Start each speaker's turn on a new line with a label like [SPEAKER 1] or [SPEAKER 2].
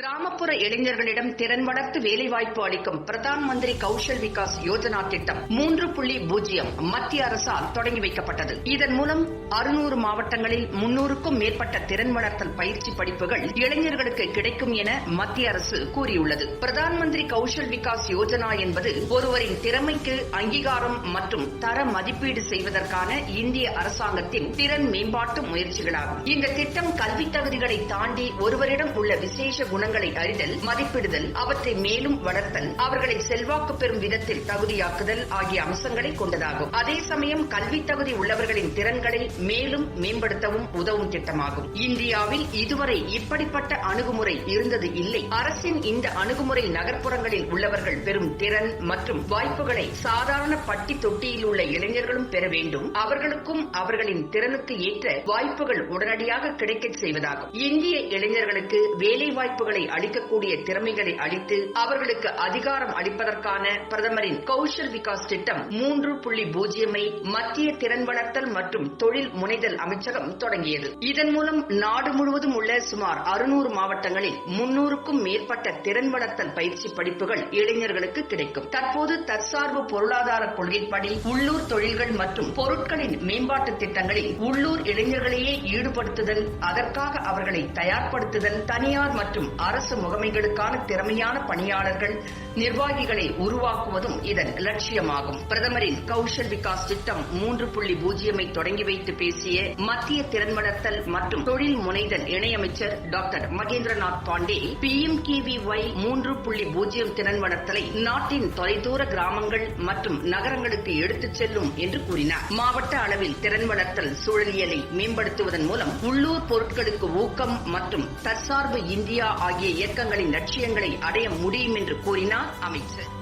[SPEAKER 1] கிராமப்புற இளைஞர்களிடம் திறன் வளர்த்து வேலைவாய்ப்பு அளிக்கும் பிரதான் மந்திரி கௌஷல் விகாஸ் யோஜனா திட்டம் மூன்று புள்ளி பூஜ்ஜியம் மத்திய அரசால் தொடங்கி வைக்கப்பட்டது. இதன் மூலம் அறுநூறு மாவட்டங்களில் முன்னூறுக்கும் மேற்பட்ட திறன் வளர்த்தல் பயிற்சி படிப்புகள் இளைஞர்களுக்கு கிடைக்கும் என மத்திய அரசு கூறியுள்ளது. பிரதான் மந்திரி கௌஷல் விகாஸ் யோஜனா என்பது ஒருவரின் திறமைக்கு அங்கீகாரம் மற்றும் தர மதிப்பீடு செய்வதற்கான இந்திய அரசாங்கத்தின் திறன் மேம்பாட்டு முயற்சிகளாகும். இந்த திட்டம் கல்வித் தகுதிகளை தாண்டி ஒருவரிடம் உள்ள விசேஷ குணங்கள் அறிதல் மதிப்பிடுதல் அவற்றை மேலும் வளர்த்தல் அவர்களை செல்வாக்கு பெறும் விதத்தில் தகுதியாக்குதல் ஆகிய அம்சங்களை கொண்டதாகும். அதே சமயம் கல்வி தகுதி உள்ளவர்களின் திறன்களை மேலும் மேம்படுத்தவும் உதவும் திட்டமாகும். இந்தியாவில் இதுவரை இப்படிப்பட்ட அணுகுமுறை இருந்தது இல்லை. அரசின் இந்த அணுகுமுறை நகர்ப்புறங்களில் உள்ளவர்கள் பெறும் திறன் மற்றும் வாய்ப்புகளை சாதாரண பட்டி தொட்டியில் உள்ள இளைஞர்களும் பெற வேண்டும். அவர்களுக்கும் அவர்களின் திறனுக்கு ஏற்ற வாய்ப்புகள் உடனடியாக கிடைக்கச் செய்வதாகும். இந்திய இளைஞர்களுக்கு வேலை வாய்ப்புகளை அளிக்கக்கூடிய திறமைகளை அளித்து அவர்களுக்கு அதிகாரம் அளிப்பதற்கான பிரதமரின் கௌஷல் விகாஸ் திட்டம் மூன்று புள்ளி பூஜ்ஜியமை மத்திய திறன் வளர்த்தல் மற்றும் தொழில் முனைதல் அமைச்சகம் தொடங்கியது. இதன் மூலம் நாடு முழுவதும் உள்ள சுமார் அறுநூறு மாவட்டங்களில் முன்னூறுக்கும் மேற்பட்ட திறன் வளர்த்தல் பயிற்சி படிப்புகள் இளைஞர்களுக்கு கிடைக்கும். தற்போது தற்சார்பு பொருளாதார கொள்கைப்படி உள்ளூர் தொழில்கள் மற்றும் பொருட்களின் மேம்பாட்டு திட்டங்களில் உள்ளூர் இளைஞர்களையே ஈடுபடுத்துதல் அதற்காக அவர்களை தயார்படுத்துதல் தனியார் மற்றும் அரசு முகமைகளுக்கான திறமையான பணியாளர்கள் நிர்வாகிகளை உருவாக்குவதும் இதன் லட்சியமாகும். பிரதமரின் கௌஷல் விகாஸ் திட்டம் மூன்று புள்ளி பூஜ்ஜியமை தொடங்கி வைத்து பேசிய மத்திய திறன் வளர்த்தல் மற்றும் தொழில் முனைதல் இணையமைச்சர் டாக்டர் மகேந்திரநாத் பாண்டே பிஎம்கேவிஒய் மூன்று புள்ளி பூஜ்ஜியம் திறன் வளர்த்தலை நாட்டின் தொலைதூர கிராமங்கள் மற்றும் நகரங்களுக்கு எடுத்துச் செல்லும் என்று கூறினார். மாவட்ட அளவில் திறன் வளர்த்தல் சூழலியலை மேம்படுத்துவதன் மூலம் உள்ளூர் பொருட்களுக்கு ஊக்கம் மற்றும் தற்சார்பு இந்தியா ஆகிய இயக்கங்களின் லட்சியங்களை அடைய முடியும் என்று கூறினார் அமைச்சர்.